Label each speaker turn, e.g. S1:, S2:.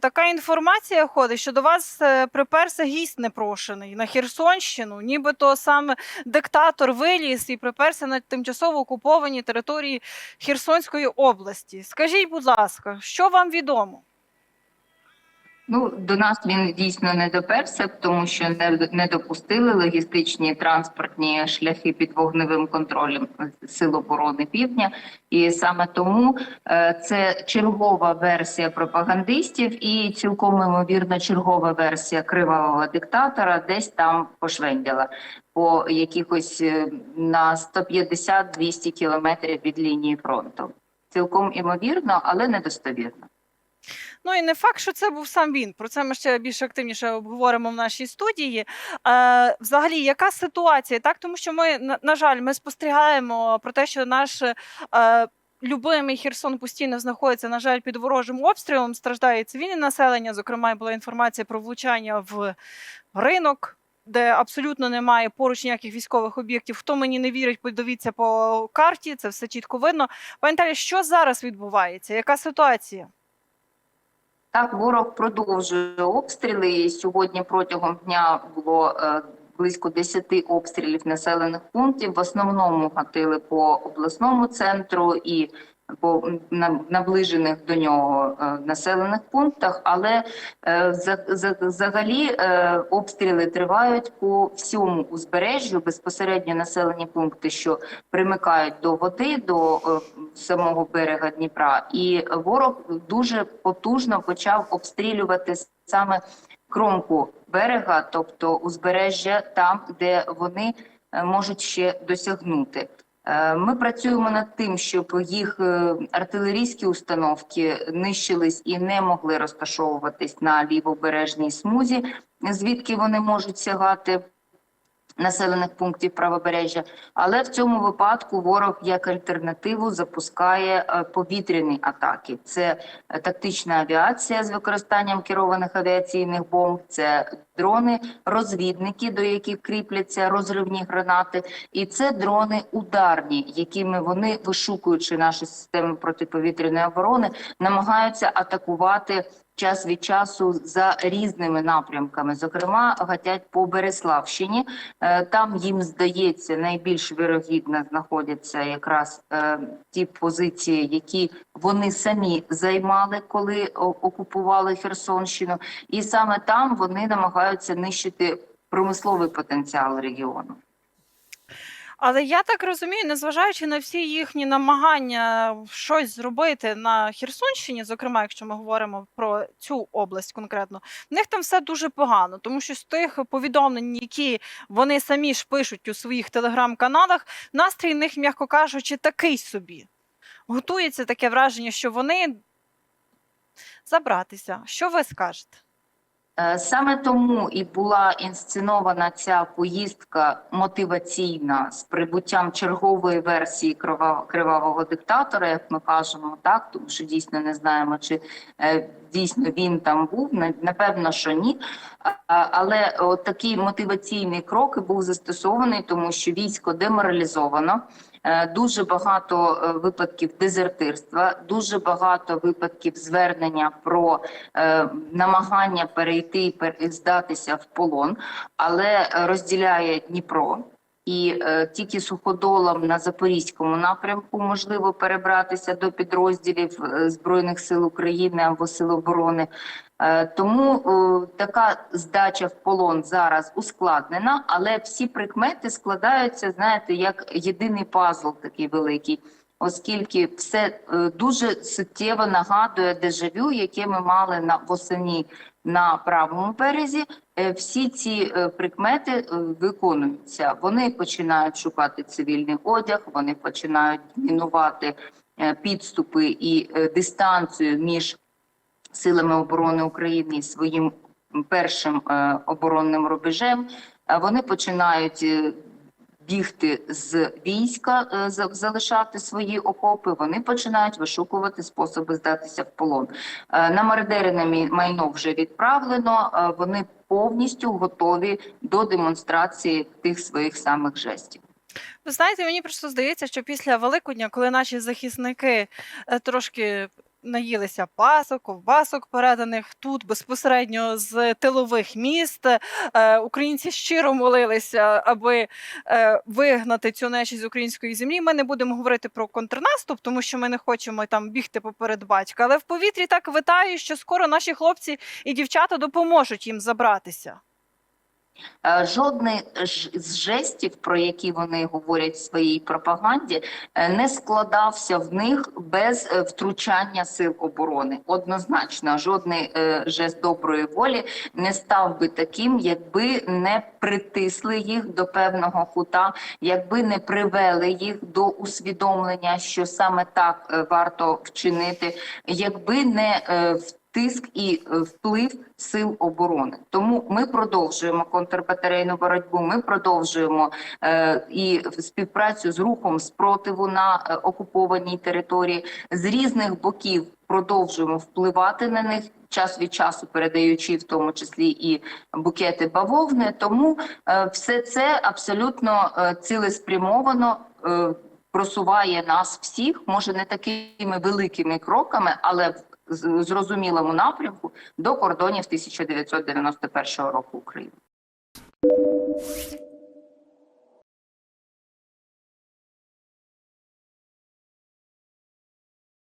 S1: Така інформація ходить, що до вас е, приперся гість непрошений на Херсонщину, нібито саме диктатор виліз і приперся на тимчасово окуповані території Херсонської області. Скажіть, будь ласка, що вам відомо?
S2: Ну, до нас він дійсно не доперся, тому що не, не допустили логістичні транспортні шляхи під вогневим контролем Сил оборони Півдня. І саме тому е, це чергова версія пропагандистів і цілком ймовірно чергова версія кривавого диктатора десь там пошвендяла по якихось е, на 150-200 кілометрів від лінії фронту. Цілком імовірно, але недостовірно.
S1: Ну і не факт, що це був сам він. Про це ми ще більш активніше обговоримо в нашій студії. Е, взагалі, яка ситуація? Так, тому що ми на, на жаль, ми спостерігаємо про те, що наш е, любимий Херсон постійно знаходиться, на жаль, під ворожим обстрілом. Страждає цивільне населення. Зокрема, була інформація про влучання в ринок. Де абсолютно немає поруч ніяких військових об'єктів. Хто мені не вірить, подивіться по карті, це все чітко видно. Пані що зараз відбувається? Яка ситуація?
S2: Так, ворог продовжує обстріли. Сьогодні протягом дня було е, близько 10 обстрілів населених пунктів. В основному гатили по обласному центру і наближених до нього е, населених пунктах. Але е, за- за- взагалі е, обстріли тривають по всьому узбережжю, безпосередньо населені пункти, що примикають до води, до самого берега Дніпра, і ворог дуже потужно почав обстрілювати саме кромку берега, тобто узбережжя, там, де вони можуть ще досягнути. Е, Ми працюємо над тим, щоб їх е, артилерійські установки нищились і не могли розташовуватись на лівобережній смузі, звідки вони можуть сягати населених пунктів правобережжя. Але в цьому випадку ворог як альтернативу запускає е, повітряні атаки. Це е, тактична авіація з використанням керованих авіаційних бомб, це дрони, розвідники, до яких кріпляться розривні гранати, і це дрони ударні, якими вони, вишукуючи наші системи протиповітряної оборони, намагаються атакувати. Час від часу за різними напрямками, зокрема, гатять по Береславщині. Е, Там їм здається найбільш вірогідно знаходяться якраз е, ті позиції, які вони самі займали, коли окупували Херсонщину, і саме там вони намагаються нищити промисловий потенціал регіону.
S1: Але я так розумію, незважаючи на всі їхні намагання щось зробити на Херсонщині, зокрема, якщо ми говоримо про цю область конкретно, в них там все дуже погано, тому що з тих повідомлень, які вони самі ж пишуть у своїх телеграм-каналах, настрій них, м'яко кажучи, такий собі. Готується таке враження, що вони забратися. Що ви скажете?
S2: Е, Саме тому і була інсценована ця поїздка мотиваційна з прибуттям чергової версії крива- кривавого диктатора, як ми кажемо, так тому що дійсно не знаємо, чи е, дійсно він там був. Напевно, що ні. Але от такий мотиваційний крок був застосований, тому що військо деморалізовано. Е, Дуже багато е, випадків дезертирства, дуже багато випадків звернення про е, намагання перейти і здатися в полон, але розділяє Дніпро. І е, тільки суходолом на запорізькому напрямку можливо перебратися до підрозділів е, збройних сил України або сил оборони. Е, тому е, така здача в полон зараз ускладнена, але всі прикмети складаються, знаєте, як єдиний пазл такий великий, оскільки все е, дуже суттєво нагадує дежавю, яке ми мали на восені на правому березі. Е, Всі ці е, прикмети виконуються. Вони починають шукати цивільний одяг, вони починають мінувати підступи і дистанцію між силами оборони України і своїм першим оборонним рубежем. Вони починають бігти з війська, е, залишати свої окопи. Вони починають вишукувати способи здатися в полон. Е, На мародерине майно вже відправлено. е, Вони повністю готові до демонстрації тих своїх самих жестів.
S1: Ви знаєте, мені просто здається, що після Великодня, коли наші захисники трошки наїлися пасок, ковбасок переданих тут безпосередньо з тилових міст. Е, Українці щиро молилися, аби е, вигнати цю нечість з української землі. Ми не будемо говорити про контрнаступ, тому що ми не хочемо там бігти поперед батька. Але в повітрі так витає, що скоро наші хлопці і дівчата допоможуть їм забратися.
S2: Е, Жодний з жестів, про які вони говорять в своїй пропаганді, е, не складався в них без е, втручання сил оборони. Однозначно, жодний жест доброї волі не став би таким, якби не притисли їх до певного кута, якби не привели їх до усвідомлення, що саме так варто вчинити, якби не в тиск і е, вплив сил оборони. Тому ми продовжуємо контрбатарейну боротьбу. Ми продовжуємо е, і співпрацю з рухом спротиву на е, окупованій території з різних боків. Продовжуємо впливати на них час від часу, передаючи в тому числі і букети бавовни. Тому е, все це абсолютно е, цілеспрямовано. е, Просуває нас всіх, може не такими великими кроками, але в зрозумілому напрямку до кордонів 1991 року України.